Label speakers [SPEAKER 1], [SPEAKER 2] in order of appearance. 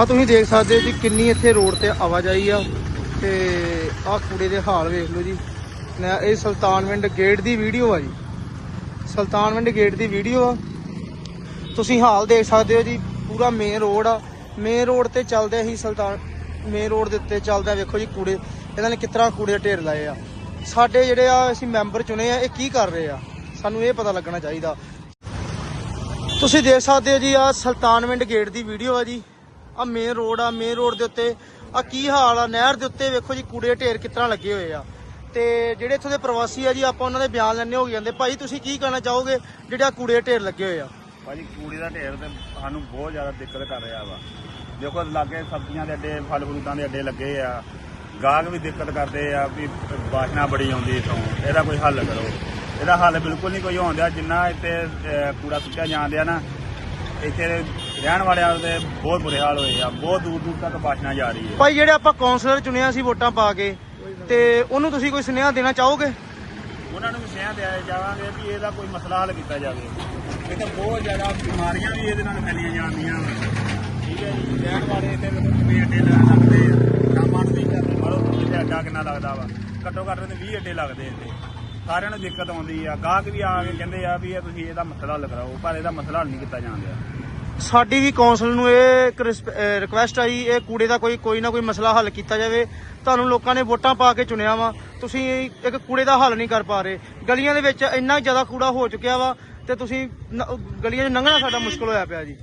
[SPEAKER 1] ਆ ਤੁਸੀਂ ਦੇਖ ਸਕਦੇ ਹੋ ਜੀ ਕਿੰਨੀ ਇੱਥੇ ਰੋਡ ਤੇ ਆਵਾਜਾਈ ਆ ਤੇ ਆਹ ਕੂੜੇ ਦੇ ਹਾਲ ਵੇਖ ਲਓ ਜੀ। ਇਹ ਸੁਲਤਾਨਵਿੰਡ ਗੇਟ ਦੀ ਵੀਡੀਓ ਆ ਜੀ। ਸੁਲਤਾਨਵਿੰਡ ਗੇਟ ਦੀ ਵੀਡੀਓ ਆ। ਤੁਸੀਂ ਹਾਲ ਦੇਖ ਸਕਦੇ ਹੋ ਜੀ, ਪੂਰਾ ਮੇਨ ਰੋਡ ਆ। ਮੇਨ ਰੋਡ ਤੇ ਚੱਲਦੇ ਹੀ ਸੁਲਤਾਨ ਮੇਨ ਰੋਡ ਦੇ ਉੱਤੇ ਚੱਲਦਾ, ਵੇਖੋ ਜੀ ਕੂੜੇ, ਇਹਨਾਂ ਨੇ ਕਿਤਨਾ ਕੂੜੇ ਦੇ ਢੇਰ ਲਾਏ ਆ। ਸਾਡੇ ਜਿਹੜੇ ਆ, ਅਸੀਂ ਮੈਂਬਰ ਚੁਣੇ ਆ, ਇਹ ਕੀ ਕਰ ਰਹੇ ਆ? ਸਾਨੂੰ ਇਹ ਪਤਾ ਲੱਗਣਾ ਚਾਹੀਦਾ। ਤੁਸੀਂ ਦੇਖ ਸਕਦੇ ਹੋ ਜੀ ਆ ਸੁਲਤਾਨਵਿੰਡ ਗੇਟ ਦੀ ਵੀਡੀਓ ਆ ਜੀ। ਆ ਮੇਨ ਰੋਡ ਆ ਮੇਨ ਰੋਡ ਦੇ ਉੱਤੇ ਆ ਕੀ ਹਾਲ ਆ? ਨਹਿਰ ਦੇ ਉੱਤੇ ਵੇਖੋ ਜੀ ਕੂੜੇ ਦੇ ਢੇਰ ਕਿਤਨਾ ਲੱਗੇ ਹੋਏ ਆ। ਤੇ ਜਿਹੜੇ ਇੱਥੋਂ ਦੇ ਪ੍ਰਵਾਸੀ ਆ ਜੀ ਆਪਾਂ ਉਹਨਾਂ ਦੇ ਬਿਆਨ ਲੈਣੇ ਹੋ ਗਏ ਜਾਂਦੇ। ਭਾਈ ਤੁਸੀਂ ਕੀ ਕਹਿਣਾ ਚਾਹੋਗੇ ਜਿਹੜੇ ਆ ਕੂੜੇ ਦੇ ਢੇਰ ਲੱਗੇ ਹੋਏ ਆ?
[SPEAKER 2] ਭਾਜੀ ਕੂੜੇ ਦਾ ਢੇਰ ਤੇ ਸਾਨੂੰ ਬਹੁਤ ਜ਼ਿਆਦਾ ਦਿੱਕਤ ਕਰ ਰਿਹਾ ਵਾ। ਦੇਖੋ ਲਾਗੇ ਸਬਜ਼ੀਆਂ ਦੇ ਅੱਡੇ ਫਲ ਫਰੂਟਾਂ ਦੇ ਅੱਡੇ ਲੱਗੇ ਆ। ਗਾਹਕ ਵੀ ਦਿੱਕਤ ਕਰਦੇ ਆ ਵੀ ਬਾਸ਼ਨਾ ਬੜੀ ਆਉਂਦੀ ਇਥੋਂ। ਇਹਦਾ ਕੋਈ ਹੱਲ ਕਰੋ। ਇਹਦਾ ਹੱਲ ਬਿਲਕੁਲ ਨਹੀਂ ਕੋਈ ਹੋਉਂਦਿਆ ਜਿੰਨਾ ਇੱਥੇ ਅਹ, ਕੂੜਾ ਸੁੱਟਿਆ ਜਾਂਦਿਆ ਨਾ ਇੱਥੇ ਰਹਿਣ ਵਾਲਿਆਂ ਦੇ ਬਹੁਤ ਬੁਰੇ ਹਾਲ ਹੋਏ ਆ ਬਹੁਤ ਦੂਰ ਦੂਰ ਤੱਕ ਬਾਸ਼ਨਾ ਜਾ ਰਹੀ ਹੈ।
[SPEAKER 1] ਭਾਈ ਜਿਹੜੇ ਆਪਾਂ ਕਾਉਂਸਲਰ ਚੁਣਿਆ ਸੀ ਵੋਟਾਂ ਪਾ ਕੇ ਤੇ ਉਹਨੂੰ ਤੁਸੀਂ ਕੋਈ ਸੁਨੇਹਾ ਦੇਣਾ ਚਾਹੋਗੇ?
[SPEAKER 2] ਉਹਨਾਂ ਨੂੰ ਵੀ ਸਿਆਂ ਦਿਆ ਜਾਵਾਂਗੇ ਵੀ ਇਹਦਾ ਕੋਈ ਮਸਲਾ ਹੱਲ ਕੀਤਾ ਜਾਵੇ। ਇਹ ਤਾਂ ਬਹੁਤ ਜ਼ਿਆਦਾ ਬਿਮਾਰੀਆਂ ਵੀ ਇਹਦੇ ਨਾਲ ਫੈਲੀਆਂ ਜਾਂਦੀਆਂ ਠੀਕ ਹੈ ਜੀ ਰਹਿਣ ਵਾਲੇ ਇੱਥੇ ਲੋਕ ਕਿਵੇਂ ਅੱਡੇ ਲਾ ਲੱਗਦੇ ਆ। ਸ਼ਾਮਾਂ ਨੂੰ ਵੀ ਕਰਦੇ ਮਰੋ ਇੱਥੇ ਅੱਡਾ ਕਿੰਨਾ ਲੱਗਦਾ ਵਾ। ਘੱਟੋ ਘੱਟ ਤੇ 20 ਅੱਡੇ ਲੱਗਦੇ ਇੱਥੇ। ਸਾਰਿਆਂ ਨੂੰ ਦਿੱਕਤ ਆਉਂਦੀ ਆ। ਗਾਹਕ ਵੀ ਆ ਕੇ ਕਹਿੰਦੇ ਆ ਵੀ ਇਹ ਤੁਸੀਂ ਇਹਦਾ ਮਸਲਾ ਹੱਲ ਕਰਾਓ ਪਰ ਇਹਦਾ ਮਸਲਾ ਹੱਲ ਨਹੀਂ ਕੀਤਾ ਜਾਂਦਾ।
[SPEAKER 1] ਸਾਡੀ ਵੀ ਕੌਂਸਲ ਨੂੰ ਇਹ ਇੱਕ ਰਿਕੁਐਸਟ ਆਈ, ਇਹ ਕੂੜੇ ਦਾ ਕੋਈ ਕੋਈ ਨਾ ਕੋਈ ਮਸਲਾ ਹੱਲ ਕੀਤਾ ਜਾਵੇ। ਤੁਹਾਨੂੰ ਲੋਕਾਂ ਨੇ ਵੋਟਾਂ ਪਾ ਕੇ ਚੁਣਿਆ ਵਾ। ਤੁਸੀਂ ਇੱਕ ਕੂੜੇ ਦਾ ਹੱਲ ਨਹੀਂ ਕਰ ਪਾ ਰਹੇ। ਗਲੀਆਂ ਦੇ ਵਿੱਚ ਇੰਨਾ ਜ਼ਿਆਦਾ ਕੂੜਾ ਹੋ ਚੁੱਕਿਆ ਵਾ ਤੇ ਤੁਸੀਂ ਗਲੀਆਂ 'ਚ ਲੰਘਣਾ ਸਾਡਾ ਮੁਸ਼ਕਲ ਹੋਇਆ ਪਿਆ ਜੀ।